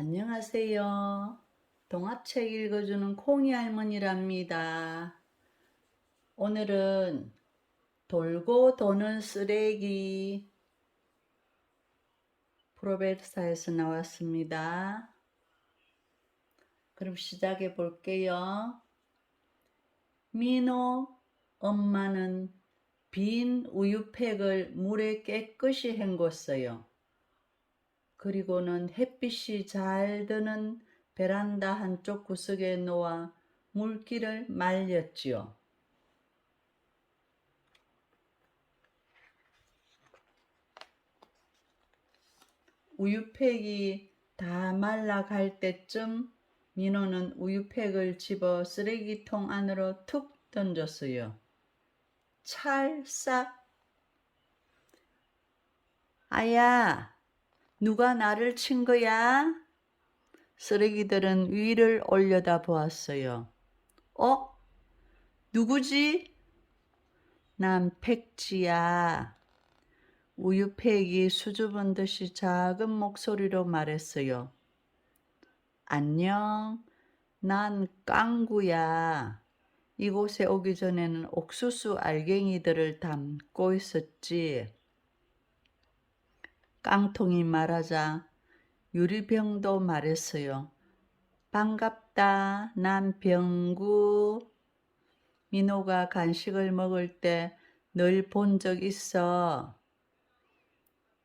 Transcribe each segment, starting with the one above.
안녕하세요. 동화책 읽어주는 콩이 할머니랍니다. 오늘은 돌고 도는 쓰레기 프로베르사에서 나왔습니다. 그럼 시작해 볼게요. 민호 엄마는 빈 우유팩을 물에 깨끗이 헹궜어요. 그리고는 햇빛이 잘 드는 베란다 한쪽 구석에 놓아 물기를 말렸지요. 우유팩이 다 말라갈 때쯤 민호는 우유팩을 집어 쓰레기통 안으로 툭 던졌어요. 찰싹. 아야, 누가 나를 친 거야? 쓰레기들은 위를 올려다 보았어요. 어? 누구지? 난 팩지야. 우유팩이 수줍은 듯이 작은 목소리로 말했어요. 안녕. 난 깡구야. 이곳에 오기 전에는 옥수수 알갱이들을 담고 있었지. 깡통이 말하자 유리병도 말했어요. 반갑다. 난 병구. 민호가 간식을 먹을 때 늘 본 적 있어.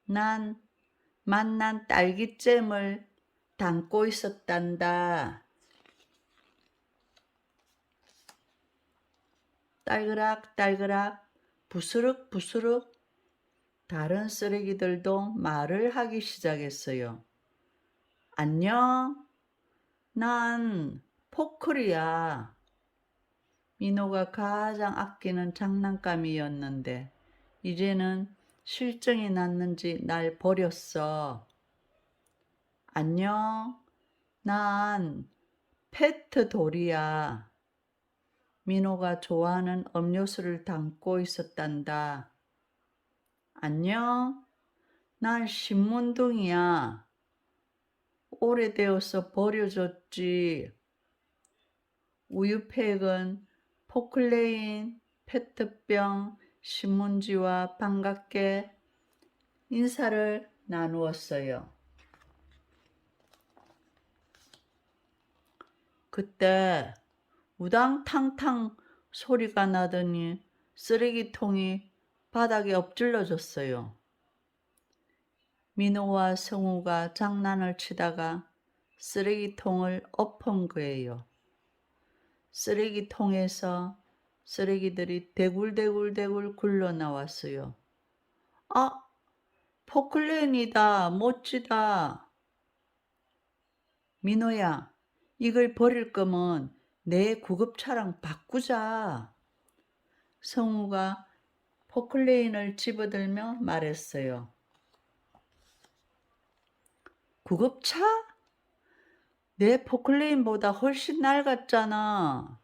난 만난 딸기잼을 담고 있었단다. 딸그락 딸그락 부스럭 부스럭 다른 쓰레기들도 말을 하기 시작했어요. 안녕. 난 포클이야. 민호가 가장 아끼는 장난감이었는데 이제는 실증이 났는지 날 버렸어. 안녕. 난 페트 돌이야. 민호가 좋아하는 음료수를 담고 있었단다. 안녕. 난 신문둥이야. 오래되어서 버려졌지. 우유팩은 포클레인, 페트병, 신문지와 반갑게 인사를 나누었어요. 그때 우당탕탕 소리가 나더니 쓰레기통이 바닥에 엎질러졌어요. 민호와 성우가 장난을 치다가 쓰레기통을 엎은 거예요. 쓰레기통에서 쓰레기들이 대굴대굴대굴 굴러 나왔어요. 아, 포클레인이다. 멋지다. 민호야, 이걸 버릴 거면 내 구급차랑 바꾸자. 성우가 포클레인을 집어들며 말했어요. 구급차? 내 포클레인보다 훨씬 낡았잖아.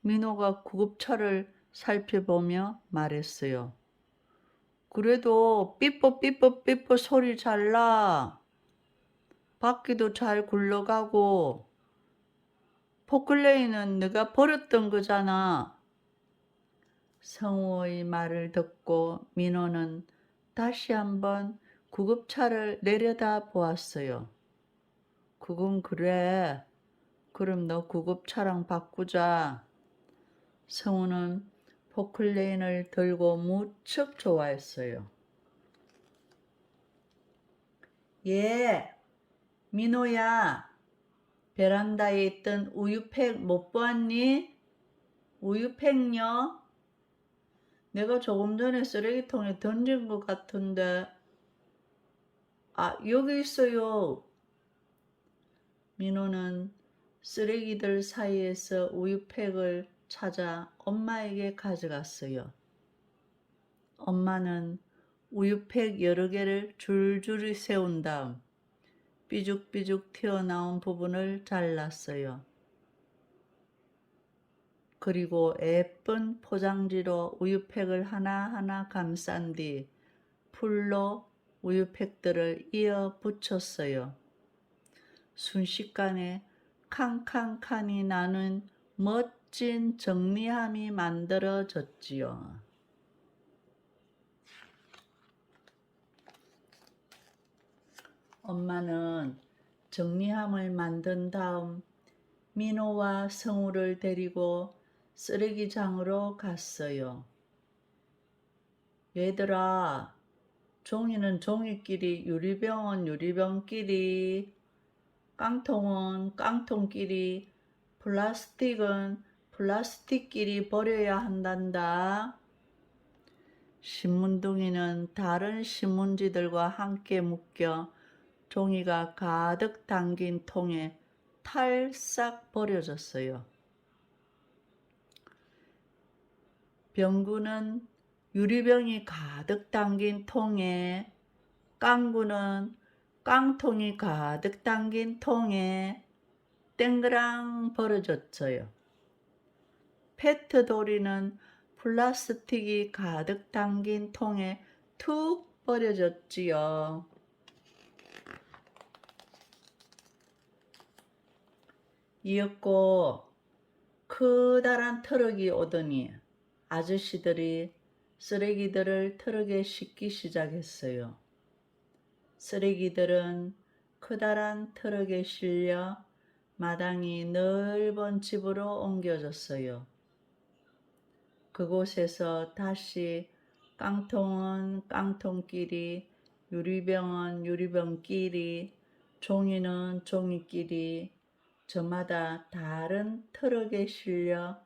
민호가 구급차를 살펴보며 말했어요. 그래도 삐뽀 삐뽀 삐뽀 소리 잘 나. 바퀴도 잘 굴러가고 포클레인은 내가 버렸던 거잖아. 성우의 말을 듣고 민호는 다시 한번 구급차를 내려다 보았어요. 그건 그래. 그럼 너 구급차랑 바꾸자. 성우는 포클레인을 들고 무척 좋아했어요. 예, 민호야. 베란다에 있던 우유팩 못 보았니? 우유팩요? 내가 조금 전에 쓰레기통에 던진 것 같은데. 아, 여기 있어요. 민호는 쓰레기들 사이에서 우유팩을 찾아 엄마에게 가져갔어요. 엄마는 우유팩 여러 개를 줄줄이 세운 다음 삐죽삐죽 튀어나온 부분을 잘랐어요. 그리고 예쁜 포장지로 우유팩을 하나하나 감싼 뒤 풀로 우유팩들을 이어 붙였어요. 순식간에 칸칸칸이 나는 멋진 정리함이 만들어졌지요. 엄마는 정리함을 만든 다음 민호와 성우를 데리고 쓰레기장으로 갔어요. 얘들아, 종이는 종이끼리, 유리병은 유리병끼리, 깡통은 깡통끼리, 플라스틱은 플라스틱끼리 버려야 한단다. 신문둥이는 다른 신문지들과 함께 묶여 종이가 가득 담긴 통에 탈싹 버려졌어요. 병구는 유리병이 가득 담긴 통에, 깡구는 깡통이 가득 담긴 통에 땡그랑 버려졌어요. 페트돌이는 플라스틱이 가득 담긴 통에 툭 버려졌지요. 이었고 커다란 트럭이 오더니 아저씨들이 쓰레기들을 트럭에 싣기 시작했어요. 쓰레기들은 커다란 트럭에 실려 마당이 넓은 집으로 옮겨졌어요. 그곳에서 다시 깡통은 깡통끼리, 유리병은 유리병끼리, 종이는 종이끼리, 저마다 다른 트럭에 실려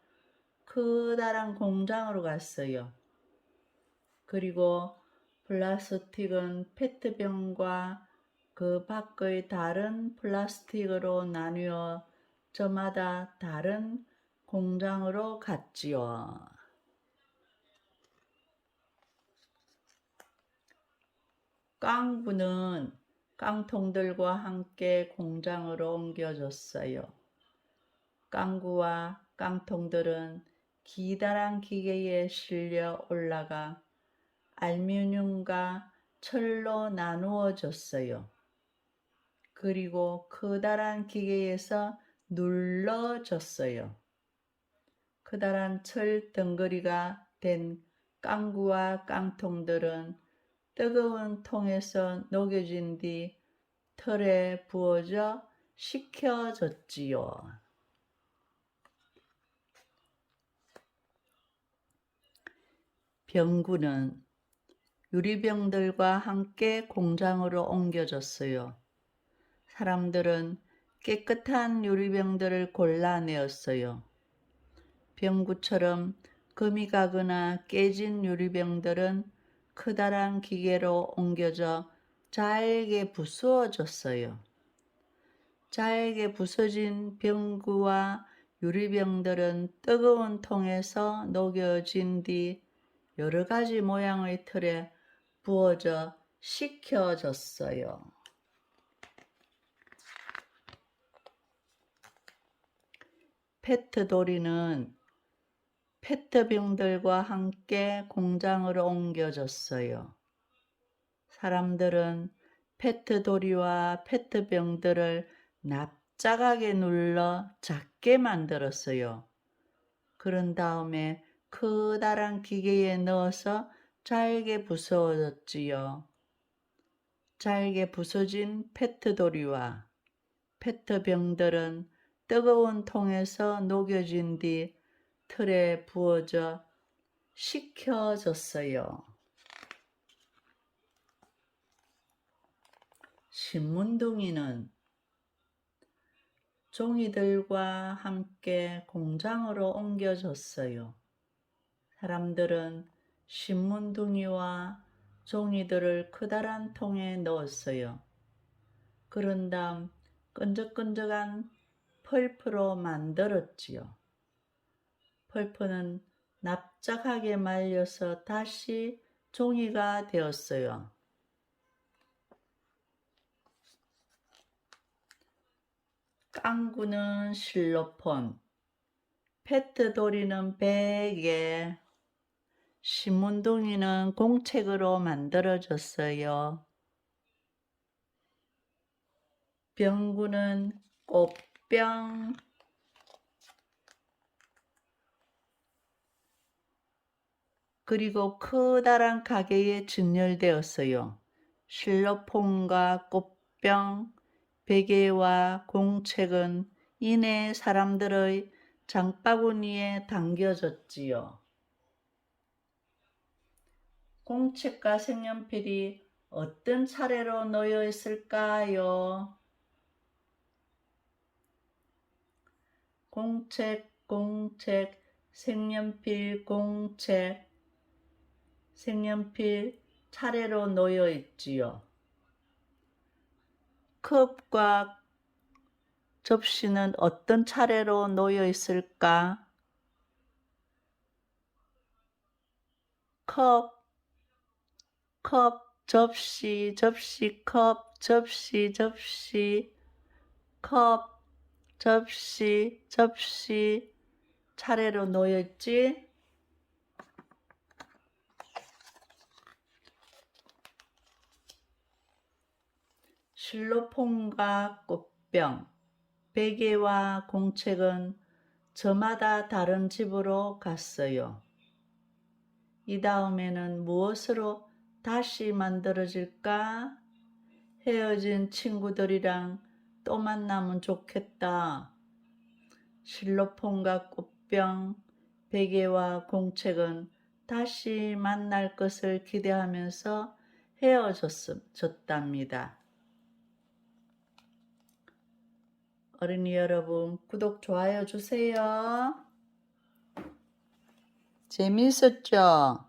커다란 공장으로 갔어요. 그리고 플라스틱은 페트병과 그 밖의 다른 플라스틱으로 나뉘어 저마다 다른 공장으로 갔지요. 깡부는 깡통들과 함께 공장으로 옮겨졌어요. 깡구와 깡통들은 기다란 기계에 실려 올라가 알루미늄과 철로 나누어졌어요. 그리고 커다란 기계에서 눌러졌어요. 커다란 철 덩거리가 된 깡구와 깡통들은 뜨거운 통에서 녹여진 뒤 털에 부어져 식혀졌지요. 병구는 유리병들과 함께 공장으로 옮겨졌어요. 사람들은 깨끗한 유리병들을 골라내었어요. 병구처럼 금이 가거나 깨진 유리병들은 커다란 기계로 옮겨져 잘게 부수어졌어요. 잘게 부서진 병구와 유리병들은 뜨거운 통에서 녹여진 뒤 여러 가지 모양의 틀에 부어져 식혀졌어요. 페트도리는 페트병들과 함께 공장으로 옮겨졌어요. 사람들은 페트도리와 페트병들을 납작하게 눌러 작게 만들었어요. 그런 다음에 커다란 기계에 넣어서 잘게 부서졌지요. 잘게 부서진 페트도리와 페트병들은 뜨거운 통에서 녹여진 뒤 틀에 부어져 식혀졌어요. 신문둥이는 종이들과 함께 공장으로 옮겨졌어요. 사람들은 신문둥이와 종이들을 커다란 통에 넣었어요. 그런 다음 끈적끈적한 펄프로 만들었지요. 펄프는 납작하게 말려서 다시 종이가 되었어요. 깡구는 실로폰, 페트 도리는 베개, 신문둥이는 공책으로 만들어졌어요. 병구는 꽃병 그리고 커다란 가게에 진열되었어요. 실로폰과 꽃병, 베개와 공책은 이내 사람들의 장바구니에 담겨졌지요. 공책과 색연필이 어떤 차례로 놓여 있을까요? 공책, 공책, 색연필, 공책, 색연필 차례로 놓여 있지요. 컵과 접시는 어떤 차례로 놓여 있을까? 컵, 컵, 접시, 접시, 컵, 접시, 접시, 컵, 접시, 접시 차례로 놓여 있지? 실로폰과 꽃병, 베개와 공책은 저마다 다른 집으로 갔어요. 이 다음에는 무엇으로 다시 만들어질까? 헤어진 친구들이랑 또 만나면 좋겠다. 실로폰과 꽃병, 베개와 공책은 다시 만날 것을 기대하면서 헤어졌답니다. 어린이 여러분, 구독, 좋아요 주세요. 재밌었죠?